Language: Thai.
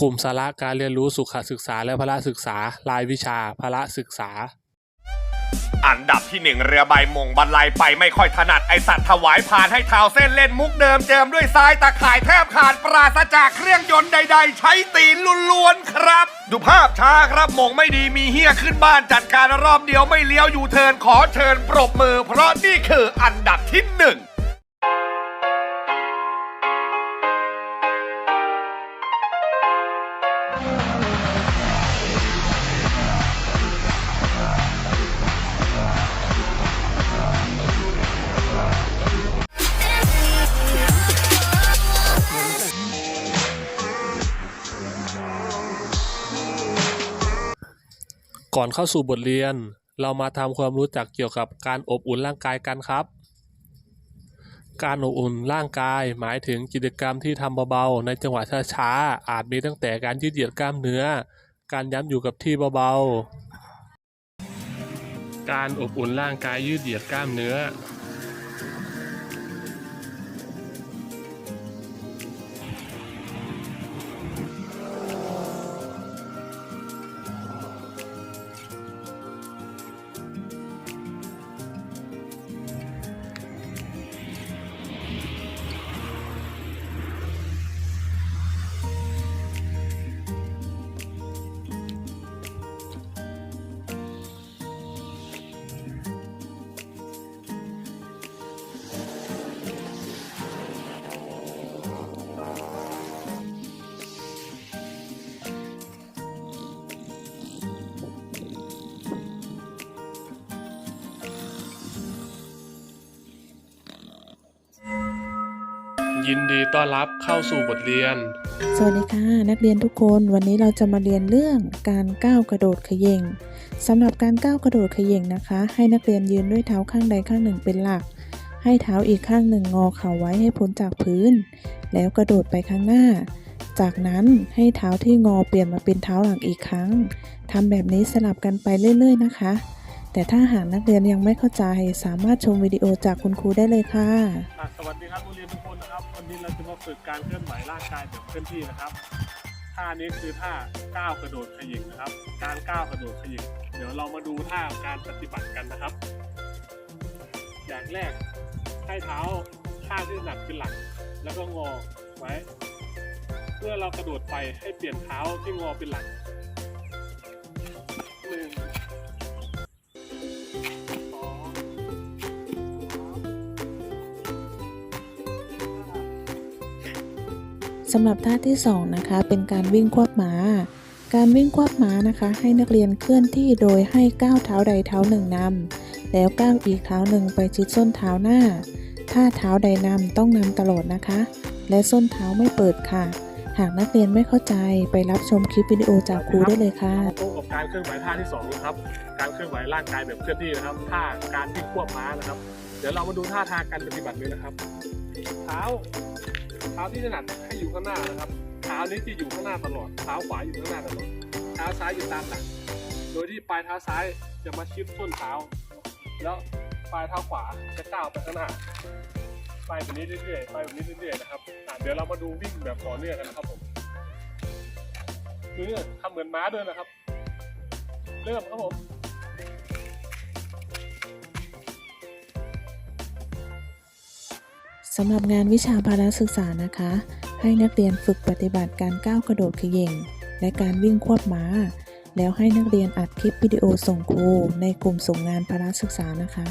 กลุ่มสาระการเรียนรู้สุขศึกษาและพละศึกษา รายวิชาพละศึกษา อันดับที่หนึ่งเรือใบมงบรรลัยไปไม่ค่อยถนัดไอสัตว์ถวายผ่านให้เท้าเส้นเล่นมุกเดิมเจิมด้วยทรายตะข่ายแทบขาดปราศจากเครื่องยนต์ใด ๆ ใช้ตีนล้วนๆครับ ดูภาพช้าครับมงไม่ดีมีเฮี้ยขึ้นบ้านจัดการรอบเดียวไม่เลี้ยวอยู่เทินขอเชิญปรบมือ เพราะนี่คืออันดับที่หนึ่ง ก่อนเข้าสู่บทเรียน เรามาทำความรู้จักเกี่ยวกับการอบอุ่นร่างกายกันครับ การอบอุ่นร่างกายหมายถึงกิจกรรมที่ทำเบาๆในจังหวะช้าๆอาจมีตั้งแต่การยืดเหยียดกล้ามเนื้อ การย้ำอยู่กับที่เบาๆ การอบอุ่นร่างกายยืดเหยียดกล้ามเนื้อ ยินดีต้อนรับเข้าสู่บทเรียน สวัสดีค่ะ นักเรียนทุกคนวันนี้เราจะมาเรียนเรื่องการก้าวกระโดดเขย่งสำหรับการก้าวกระโดดเขย่งนะคะ ให้นักเรียนยืนด้วยเท้าข้างใดข้างหนึ่งเป็นหลัก ให้เท้าอีกข้างหนึ่งงอเข่าไว้ให้พ้นจากพื้น แล้วกระโดดไปข้างหน้า จากนั้นให้เท้าที่งอเปลี่ยนมาเป็นเท้าหลังอีกครั้งทำแบบนี้สลับกันไปเรื่อย ๆ นะคะ แต่ถ้าหากนักเรียนยังไม่เข้าใจสามารถชมวิดีโอจากคุณครูได้เลยค่ะอะสวัสดีครับนักเรียนทุกค นี้เราจะมาฝึกการเคลื่อนไหวร่างกายแบบเคลื่อนที่นะครับ ท่านี้คือท่าก้าวกระโดดขยิงนะครับ การก้าวกระโดดขยิงเดี๋ยวเรามาดูท่าการปฏิบัติกันนะครับ อย่างแรกให้เท้าข้างที่หนักเป็นหลัก แล้วก็งอไว้ เมื่อเรากระโดดไปให้เปลี่ยนเท้าที่งอเป็นหลักหนึ่งำหรับท่าที่สองนะคะเป็นการวิ่งควบม้า การวิ่งควบม้านะคะให้นักเรียนเคลื่อนที่โดยให้ก้าวเท้าใดเท้าหนึ่งนำแล้วก้าวอีกเท้าหนึ่งไปชิดส้นเท้าหน้า ถ้าเท้าใดนำต้องนำตลอดนะคะ และส้นเท้าไม่เปิดค่ะ หากนักเรียนไม่เข้าใจไปรับชมคลิปวิดีโอจากครูได้เลยค่ะพบกับการเคลื่อนไหวท่าที่สองนะครับการเคลื่อนไหวร่างกายแบบเคลื่อนที่นะครับท่าการวิ่งควบม้านะครับ เดี๋ยวเรามาดูท่าทางการปฏิบัติเลยนะครับ เท้า เท้าที่ถนัดให้อยู่ข้างหน้านะครับเท้านี้จะอยู่ข้างหน้าตลอดเท้าขวาอยู่ข้างหน้าตลอดเท้าซ้ายอยู่ตามหลังโดยที่ปลายเท้าซ้ายจะมาชิดส้นเท้า แล้วปลายเท้าขวาจะก้าวไปข้างหน้าไปแบบนี้เรื่อยๆไปแบบนี้เรื่อยๆนะครับเดี๋ยวเรามาดูวิ่งแบบต่อเนื่องกันนะครับผมคือทำเหมือนม้าด้วยนะครับ เริ่มครับผม สำหรับงานวิชาพละศึกษานะคะ ให้นักเรียนฝึกปฏิบัติการก้าวกระโดดเขย่ง และการวิ่งควบม้า แล้วให้นักเรียนอัดคลิปวิดีโอส่งครูในกลุ่มส่งงานพละศึกษานะคะ